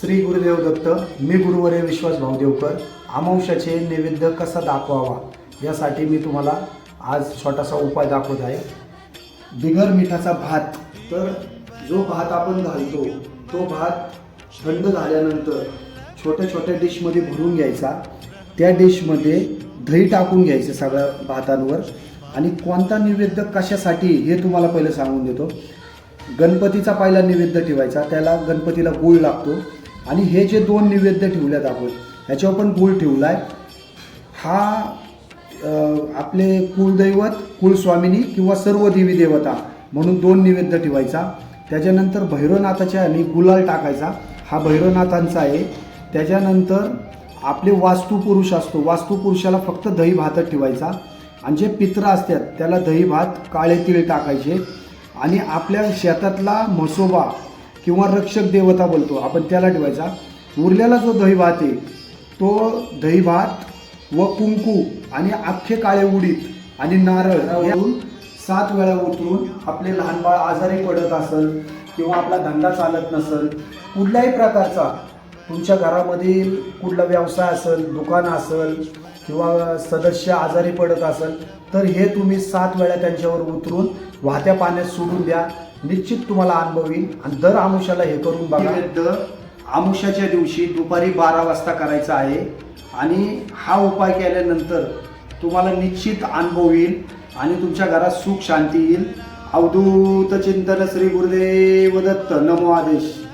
श्री गुरुदेव दत्त मी गुरुवर्य विश्वास भाऊदेवकर अमावश्याचे नैवेद्य कसा दाखवावा यासाठी मी तुम्हाला आज छोटासा उपाय दाखवत आहे. बिगर मिठाचा भात. तर जो भात आपण घालतो तो भात थंड झाल्यानंतर छोट्या छोट्या डिशमध्ये भरून घ्यायचा. त्या डिशमध्ये दही टाकून घ्यायचं सगळ्या भातांवर. आणि कोणता नैवेद्य कशासाठी हे तुम्हाला पहिलं सांगून देतो. गणपतीचा पहिला नैवेद्य ठेवायचा त्याला गणपतीला गुळ लागतो. आणि हे जे दोन नैवेद्य ठेवल्यात आपण ह्याच्यावर पण गुळ ठेवला आहे हा आपले कुलदैवत कुलस्वामिनी किंवा सर्व देवी देवता म्हणून दोन नैवेद्य ठेवायचा. त्याच्यानंतर भैरवनाथाच्या आणि गुलाल टाकायचा. हा भैरवनाथांचा आहे. त्याच्यानंतर आपले वास्तुपुरुष असतो. वास्तुपुरुषाला फक्त दही भातच ठेवायचा. आणि जे पित्र असतात त्याला दही भात काळे तीळ टाकायचे. आणि आपल्या शेतातला म्हसोबा किंवा रक्षक देवता बोलतो आपण त्याला ठेवायचा. उरलेला जो दही भात आहे तो दही भात व कुंकू आणि अख्खे काळे उडीद आणि नारळ सात वेळा उतरून आपले लहान बाळ आजारी पडत असेल किंवा आपला धंदा चालत नसेल कुठल्याही प्रकारचा तुमच्या घरामधील कुठला व्यवसाय असेल दुकान असेल किंवा सदस्य आजारी पडत असेल तर हे तुम्ही सात वेळा त्यांच्यावर उतरून वाहत्या पाण्यात सोडून द्या. निश्चित तुम्हाला अनुभव येईल आणि दर आमुष्याला हे करून बघा. दर आमुष्याच्या दिवशी दुपारी बारा वाजता करायचा आहे. आणि हा उपाय केल्यानंतर तुम्हाला निश्चित अनुभव येईल आणि तुमच्या घरात सुख शांती येईल. अवधूत चिंतन श्री गुरुदेव दत्त. नमो आदेश.